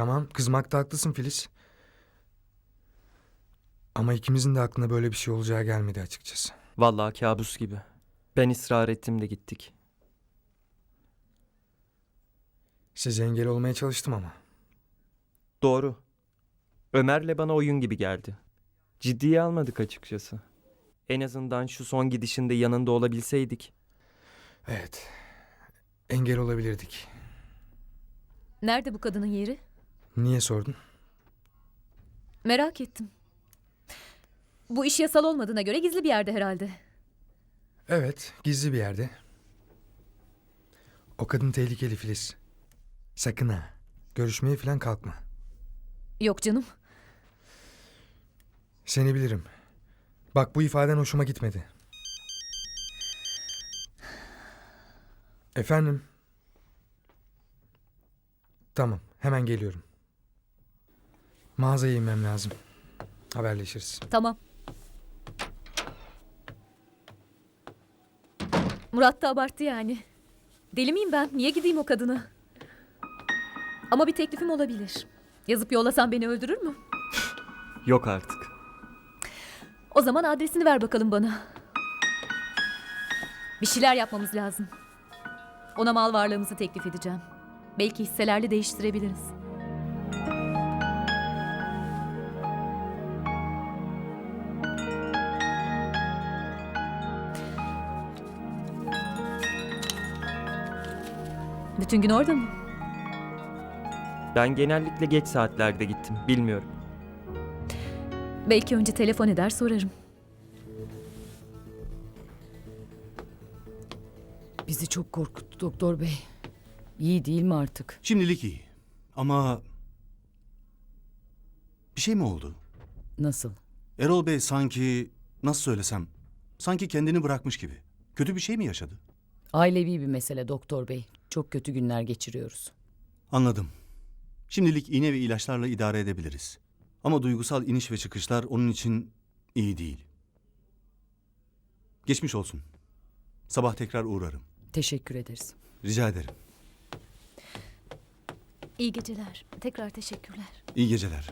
Tamam kızmakta haklısın Filiz. Ama ikimizin de aklına böyle bir şey olacağı gelmedi açıkçası. Vallahi kabus gibi. Ben ısrar ettim de gittik. Size engel olmaya çalıştım ama. Doğru. Ömer'le bana oyun gibi geldi. Ciddiye almadık açıkçası. En azından şu son gidişinde yanında olabilseydik. Evet. Engel olabilirdik. Nerede bu kadının yeri? Niye sordun? Merak ettim. Bu iş yasal olmadığına göre gizli bir yerde herhalde. Evet, gizli bir yerde. O kadın tehlikeli Filiz. Sakın ha. Görüşmeye falan kalkma. Yok canım. Seni bilirim. Bak bu ifaden hoşuma gitmedi. Efendim? Tamam, hemen geliyorum. Mağazaya inmem lazım. Haberleşiriz. Tamam. Murat da abarttı yani. Deli miyim ben? Niye gideyim o kadına? Ama bir teklifim olabilir. Yazıp yollasan beni öldürür mü? Yok artık. O zaman adresini ver bakalım bana. Bir şeyler yapmamız lazım. Ona mal varlığımızı teklif edeceğim. Belki hisselerle değiştirebiliriz. Bütün gün orada mı? Ben genellikle geç saatlerde gittim. Bilmiyorum. Belki önce telefon eder sorarım. Bizi çok korkuttu doktor bey. İyi değil mi artık? Şimdilik iyi. Ama bir şey mi oldu? Nasıl? Erol Bey sanki nasıl söylesem sanki kendini bırakmış gibi. Kötü bir şey mi yaşadı? Ailevi bir mesele doktor bey. Çok kötü günler geçiriyoruz. Anladım. Şimdilik iğne ve ilaçlarla idare edebiliriz. Ama duygusal iniş ve çıkışlar onun için iyi değil. Geçmiş olsun. Sabah tekrar uğrarım. Teşekkür ederiz. Rica ederim. İyi geceler. Tekrar teşekkürler. İyi geceler.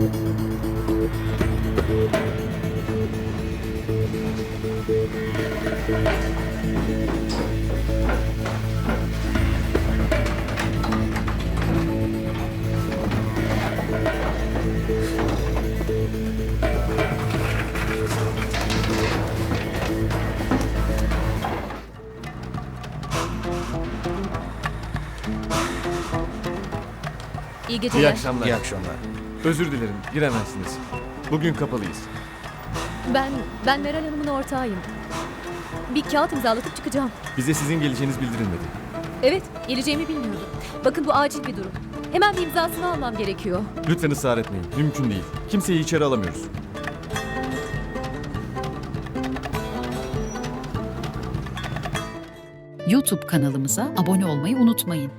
İyi geceler. İyi akşamlar. İyi akşamlar. Özür dilerim, giremezsiniz. Bugün kapalıyız. Ben ben Meral Hanım'ın ortağıyım. Bir kağıt imzalatıp çıkacağım. Bize sizin geleceğiniz bildirilmedi. Evet, geleceğimi bilmiyordum. Bakın bu acil bir durum. Hemen bir imzasını almam gerekiyor. Lütfen ısrar etmeyin. Mümkün değil. Kimseyi içeri alamıyoruz. YouTube kanalımıza abone olmayı unutmayın.